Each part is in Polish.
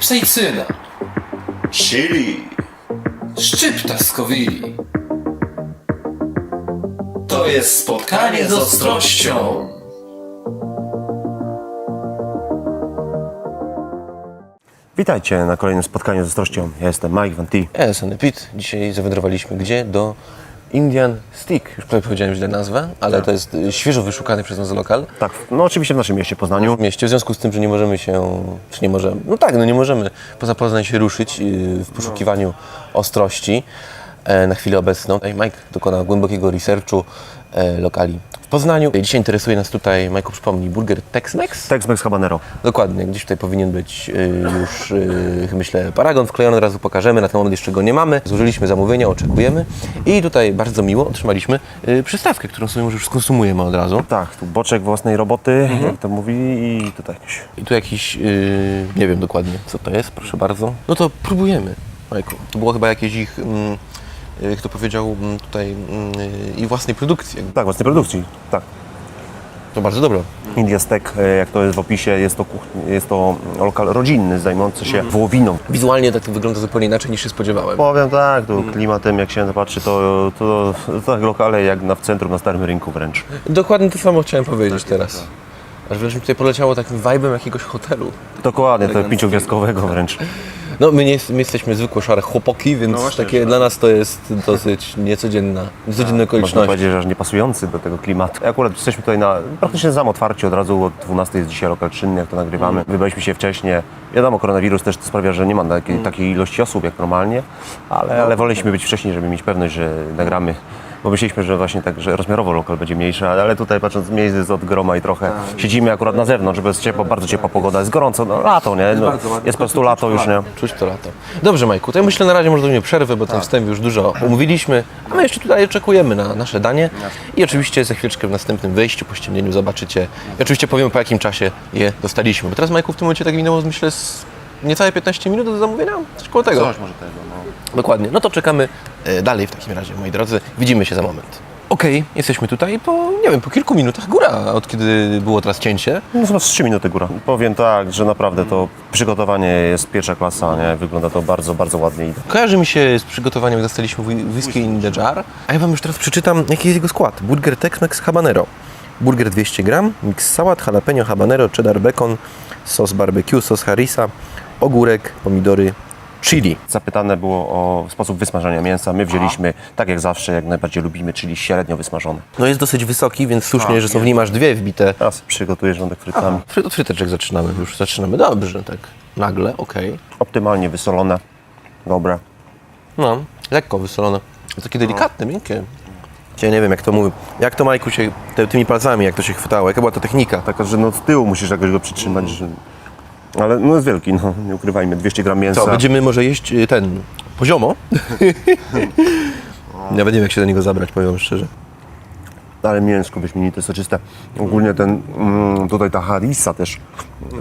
Capsaicina. Chili. Szczypta z kowili. To jest spotkanie z ostrością. Witajcie na kolejnym spotkaniu z ostrością. Ja jestem Mike Van T. Ja jestem Pit. Dzisiaj zawędrowaliśmy gdzie? Do Indian Stick. Już prawie powiedziałem źle nazwę, ale to jest y, świeżo wyszukany przez nas lokal Tak, no oczywiście w naszym mieście Poznaniu. w mieście. W związku z tym, że nie możemy się, czy nie możemy, no tak, no nie możemy poza Poznań się ruszyć y, w poszukiwaniu ostrości e, na chwilę obecną. Mike dokona głębokiego researchu e, lokali Poznaniu. Dzisiaj interesuje nas tutaj, Majku przypomnij, burger Tex-Mex? Tex-Mex Habanero. Dokładnie, gdzieś tutaj powinien być y, już, y, myślę, paragon wklejony, od razu pokażemy, na ten moment jeszcze go nie mamy. Złożyliśmy zamówienie, oczekujemy i tutaj bardzo miło otrzymaliśmy y, przystawkę, którą sobie może już skonsumujemy od razu. Tak, tu boczek własnej roboty, jak to mówi, i tutaj jakiś. I tu jakiś, y, nie wiem dokładnie co to jest, proszę bardzo. No to próbujemy, Majku. To było chyba jakieś ich, mm, jak to powiedział mm, tutaj, mm, i własnej produkcji. Tak, własnej produkcji. Tak. To bardzo dobre. India Steak, e, jak to jest w opisie, jest to, kuch- jest to lokal rodzinny zajmujący się wołowiną. Wizualnie tak to wygląda zupełnie inaczej niż się spodziewałem. Powiem tak, tu klimatem jak się patrzy, to, to, to tak lokale jak na, w centrum, na Starym Rynku wręcz. Dokładnie to samo chciałem powiedzieć teraz. Aż wręcz mi tutaj poleciało takim vibe'em jakiegoś hotelu. Dokładnie, to pięciogwiazdkowego wręcz. No my, nie, my jesteśmy zwykłe szare chłopaki, więc takie dla nas to jest dosyć niecodzienna, niecodzienna Można okoliczność. powiedzieć, że aż niepasujący do tego klimatu. Akurat jesteśmy tutaj na praktycznie sam otwarcie od razu od 12 jest dzisiaj lokal czynny, jak to nagrywamy. Wybraliśmy się wcześniej. Wiadomo, koronawirus też sprawia, że nie ma takiej, takiej ilości osób jak normalnie, ale, ale woleliśmy być wcześniej, żeby mieć pewność, że nagramy. Bo myśleliśmy, że właśnie tak, że rozmiarowo lokal będzie mniejszy, ale tutaj patrząc miejsce jest od groma i trochę siedzimy akurat na zewnątrz, żeby jest ciepło, bardzo ciepła pogoda, jest gorąco, no lato, nie? No, jest po prostu lato już, nie? Czuć to lato. Dobrze Majku, to ja myślę na razie może zrobimy przerwę, bo ten wstęp już dużo umówiliśmy, a my jeszcze tutaj oczekujemy na nasze danie i oczywiście za chwileczkę w następnym wejściu po ściemnieniu zobaczycie i oczywiście powiemy po jakim czasie je dostaliśmy. Bo teraz Majku w tym momencie tak minęło myślę z niecałe 15 minut do zamówienia? Coś koło tego. może tego, no. Dokładnie. No to czekamy e, dalej w takim razie, moi drodzy. Widzimy się za moment. Okej, jesteśmy tutaj po, nie wiem, po kilku minutach góra, od kiedy było teraz cięcie. No chyba z 3 minuty góra. Powiem tak, że naprawdę to przygotowanie jest pierwsza klasa, nie? Wygląda to bardzo, bardzo ładnie. i Kojarzy mi się z przygotowaniem, jak whi- whisky in the jar. A ja Wam już teraz przeczytam, jaki jest jego skład. Burger Tex-Mex Habanero. Burger 200 gram, mix sałat, jalapeno, habanero, cheddar bacon, sos barbecue, sos harissa, ogórek, pomidory, chili. Zapytane było o sposób wysmażania mięsa. My wzięliśmy, tak jak zawsze, jak najbardziej lubimy, czyli średnio wysmażone. No jest dosyć wysoki, więc słusznie, że są w nim aż dwie wbite. Teraz przygotujesz wątek frytami. Fry- Od fryteczek zaczynamy, już zaczynamy dobrze, tak nagle, okej. Optymalnie wysolone. Dobre. No, lekko wysolone. Takie delikatne, miękkie. Ja nie wiem, jak to mówię. Jak to, Majku, się te, tymi palcami, jak to się chwytało? Jaka była to technika? Taka, że no z tyłu musisz jakoś go przytrzymać. Że... Ale no jest wielki, no nie ukrywajmy. 200 gram mięsa. Co, będziemy może jeść y, ten poziomo? Nawet nie wiem, jak się do niego zabrać, powiem szczerze. Ale mięsko wyśmienite, soczyste. Ogólnie ten, mm, tutaj ta harissa też.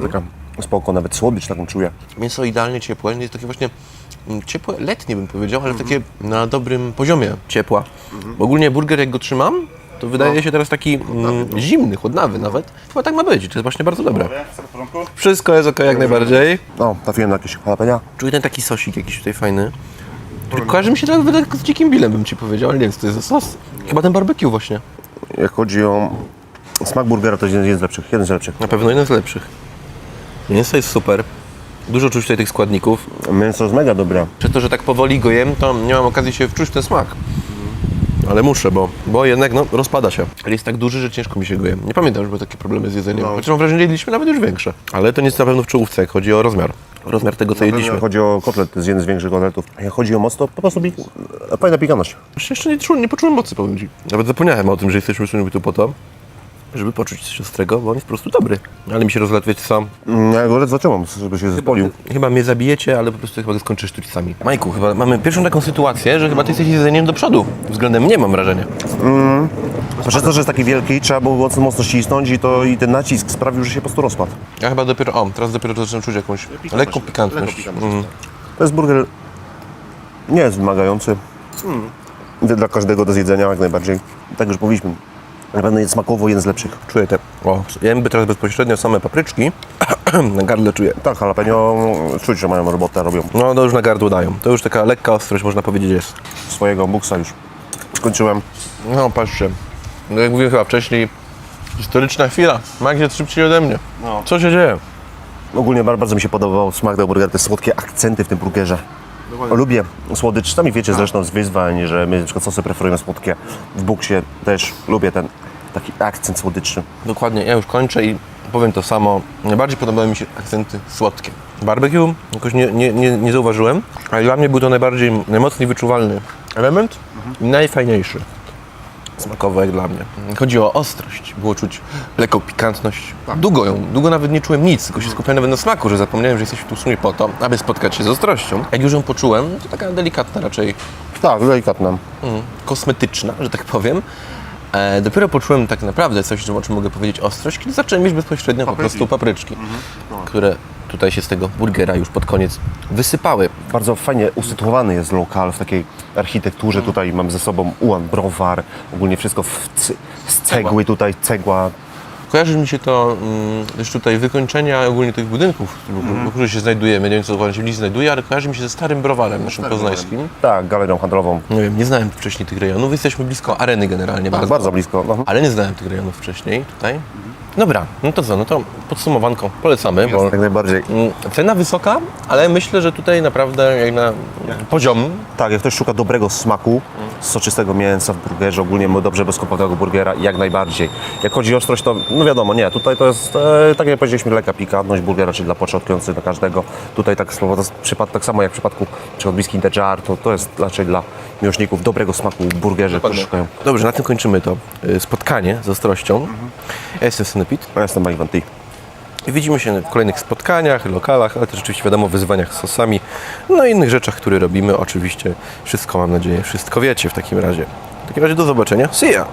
Taka spoko, nawet słodycz taką czuję. Mięso idealnie ciepłe, jest takie właśnie ciepłe, letnie bym powiedział, ale takie na dobrym poziomie ciepła. Bo ogólnie burger, jak go trzymam, to wydaje się teraz taki mm, zimny, chłodnawy nawet. Chyba tak ma być, to jest właśnie bardzo dobre. Wszystko jest ok, jak najbardziej. No, trafiłem na jakieś jalapenia. Czuję ten taki sosik jakiś tutaj fajny. Który kojarzy mi się tak tak z dzikim bilem, bym ci powiedział, ale nie wiem, co to jest za sos. Chyba ten barbecue właśnie. Jak chodzi o smak burgera, to jest jeden z lepszych. Jeden z lepszych. Na pewno jeden z lepszych. Mięso jest super. Dużo czuć tutaj tych składników. Mięso jest mega dobre. Przez to, że tak powoli go jem, to nie mam okazji się wczuć w ten smak. Ale muszę, bo, bo jednak no, rozpada się. Ale jest tak duży, że ciężko mi się go. Nie pamiętam, że były takie problemy z jedzeniem. Chociaż mam wrażenie, że jedliśmy nawet już większe. Ale to nie jest na pewno w czołówce, jak chodzi o rozmiar. Rozmiar tego, co jedliśmy. Chodzi o kotlet, to jest jeden z większych kotletów. A jak chodzi o moc, to po prostu pik... fajna piekanność. Jeszcze nie, czułem, nie poczułem mocy, powiem Ci. Nawet zapomniałem o tym, że jesteśmy tu po to, żeby poczuć coś ostrego, bo on jest po prostu dobry. Ale mi się rozlatuje co. Mm, Ja go ledwo zacząłem, żeby się zespolił. Chyba mnie zabijecie, ale po prostu chyba go skończysz sztuć sami. Majku, chyba mamy pierwszą taką sytuację, że chyba ty jesteś jedzeniem do przodu. Względem mnie mam wrażenie. Przez to, że jest taki wielki, trzeba było mocno, mocno ścisnąć i, to, i ten nacisk sprawił, że się po prostu rozpadł. Ja chyba dopiero, o, teraz dopiero zaczynam czuć jakąś lekką pikantność. Mm. To jest burger nie jest wymagający. Dla każdego do zjedzenia jak najbardziej. Tak już mówiliśmy. Na pewno jest smakowo jeden z lepszych. Czuję te, o, jem by teraz bezpośrednio same papryczki, na gardle czuję. Tak, jalapeno czuć, że mają robotę, robią No to już na gardło dają. To już taka lekka ostrość można powiedzieć jest. swojego buksa już. Skończyłem. No patrzcie, no jak mówiłem chyba wcześniej, historyczna chwila. Max jest szybciej ode mnie. No. Co się dzieje? Ogólnie bar- bardzo mi się podobał smak tego burgera, te słodkie akcenty w tym burgerze. Lubię słodycz. Sami wiecie zresztą z wyzwań, że my na przykład sosy preferujemy słodkie. W buksie też lubię ten taki akcent słodyczny. Dokładnie, ja już kończę i powiem to samo. Najbardziej podobały mi się akcenty słodkie. Barbecue jakoś nie, nie, nie, nie zauważyłem, ale dla mnie był to najbardziej, najmocniej wyczuwalny element i najfajniejszy smakowo jak dla mnie. Chodzi o ostrość, było czuć lekką pikantność. Długo ją, długo nawet nie czułem nic, tylko się skupiałem nawet na smaku, że zapomniałem, że jesteśmy tu w sumie po to, aby spotkać się z ostrością. Jak już ją poczułem, to taka delikatna raczej Tak, delikatna. mm, kosmetyczna, że tak powiem. E, dopiero poczułem tak naprawdę coś, o czym mogę powiedzieć ostrość, kiedy zacząłem mieć bezpośrednio po prostu papryczki, które tutaj się z tego burgera już pod koniec wysypały. Bardzo fajnie usytuowany jest lokal w takiej architekturze. Tutaj mamy ze sobą ułan, browar, ogólnie wszystko w cy- z cegły tutaj, cegła. Kojarzy mi się to mm, też tutaj wykończenia ogólnie tych budynków, w których się znajdujemy. Nie wiem, co dokładnie się w znajduje, ale kojarzy mi się ze starym browarem naszym poznańskim. Tak, galerią handlową. Nie wiem, nie znałem wcześniej tych rejonów. Jesteśmy blisko areny generalnie bardzo. Bardzo blisko. No. Ale nie znałem tych rejonów wcześniej tutaj. Dobra, no to co, no to podsumowanko polecamy, bo Jak najbardziej. mm, cena wysoka, ale myślę, że tutaj naprawdę jak na poziom Tak, jak ktoś szuka dobrego smaku, soczystego mięsa w burgerze, ogólnie dobrze bezkopowego burgera, jak najbardziej. Jak chodzi o ostrość, to no wiadomo, nie, tutaj to jest, e, tak jak powiedzieliśmy, lekka pikantność, burger raczej dla początkujących, dla każdego. Tutaj tak, przypad, tak samo jak w przypadku whisky in the jar, to, to jest raczej dla miłośników dobrego smaku burgerze, którzy szukają. Dobrze, na tym kończymy to y, spotkanie z ostrością. Ja jestem Synepit Ja jestem Mike Van T. i widzimy się w kolejnych spotkaniach, lokalach, ale też oczywiście wiadomo wyzwaniach z sosami, no i innych rzeczach, które robimy. Oczywiście wszystko, mam nadzieję, wszystko wiecie w takim razie. W takim razie do zobaczenia. See ya!